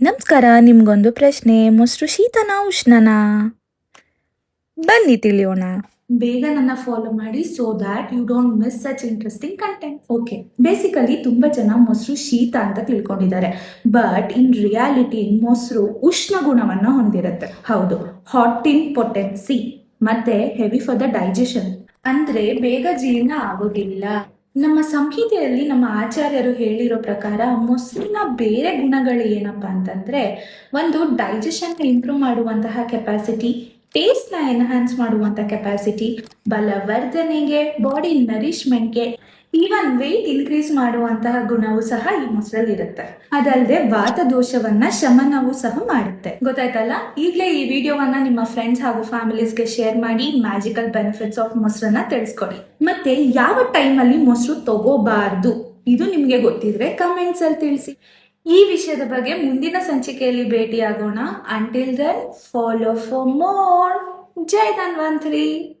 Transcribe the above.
ನಮಸ್ಕಾರ, ನಿಮ್ಗೊಂದು ಪ್ರಶ್ನೆ. ಮೊಸರು ಶೀತನಾ, ಉಷ್ಣನಾ? ಬನ್ನಿ ತಿಳಿಯೋಣ. ಬೇಗ ನನ್ನ ಫಾಲೋ ಮಾಡಿ so that you don't miss such interesting content okay basically ತುಂಬ ಜನ ಮೊಸರು ಶೀತ ಅಂತ ತಿಳ್ಕೊಂಡಿದ್ದಾರೆ. ಬಟ್ ಇನ್ ರಿಯಾಲಿಟಿ ಮೊಸರು ಉಷ್ಣ ಗುಣವನ್ನು ಹೊಂದಿರುತ್ತೆ. ಹೌದು. ಹಾಟ್ ಇನ್ ಪೊಟೆನ್ಸಿ ಮತ್ತೆ ಹೆವಿ ಫಾರ್ ದ ಡೈಜೆಷನ್ ಅಂದ್ರೆ ಬೇಗ ಜೀರ್ಣ ಆಗೋದಿಲ್ಲ. ನಮ್ಮ ಸಂಹಿತೆಯಲ್ಲಿ ನಮ್ಮ ಆಚಾರ್ಯರು ಹೇಳಿರೋ ಪ್ರಕಾರ, ಮೊಸರಿನ ಬೇರೆ ಗುಣಗಳು ಏನಪ್ಪಾ ಅಂತಂದ್ರೆ, ಒಂದು ಡೈಜೆಷನ್ ಇಂಪ್ರೂವ್ ಮಾಡುವಂತಹ ಕೆಪಾಸಿಟಿ ಟೇಸ್ಟ್ನ ಎನ್ಹಾನ್ಸ್ ಮಾಡುವಂಥ ಕೆಪಾಸಿಟಿ ಬಲವರ್ಧನೆಗೆ ಬಾಡಿ ನರಿಶ್ಮೆಂಟ್ಗೆ ಈವನ್ ವೆಯ್ಟ್ ಇನ್ಕ್ರೀಸ್ ಮಾಡುವಂತಹ ಗುಣವೂ ಸಹ ಈ ಮೊಸರಲ್ಲಿ ಇರುತ್ತೆ. ಅದಲ್ಲದೆ ವಾತ ದೋಷವನ್ನ ಶಮನವೂ ಸಹ ಮಾಡುತ್ತೆ. ಗೊತ್ತಾಯ್ತಲ್ಲ? ಈಗಲೇ ಈ ವಿಡಿಯೋವನ್ನ ನಿಮ್ಮ ಫ್ರೆಂಡ್ಸ್ ಹಾಗೂ ಫ್ಯಾಮಿಲೀಸ್ಗೆ ಶೇರ್ ಮಾಡಿ ಮ್ಯಾಜಿಕಲ್ ಬೆನಿಫಿಟ್ಸ್ ಆಫ್ ಮೊಸರನ್ನ ತಿಳಿಸ್ಕೊಡಿ. ಮತ್ತೆ ಯಾವ ಟೈಮಲ್ಲಿ ಮೊಸರು ತಗೋಬಾರ್ದು? ಇದು ನಿಮಗೆ ಗೊತ್ತಿದ್ರೆ ಕಮೆಂಟ್ಸ್ ಅಲ್ಲಿ ತಿಳಿಸಿ. ಈ ವಿಷಯದ ಬಗ್ಗೆ ಮುಂದಿನ ಸಂಚಿಕೆಯಲ್ಲಿ ಭೇಟಿಯಾಗೋಣ. Until then follow for more Jai Dhanvantari!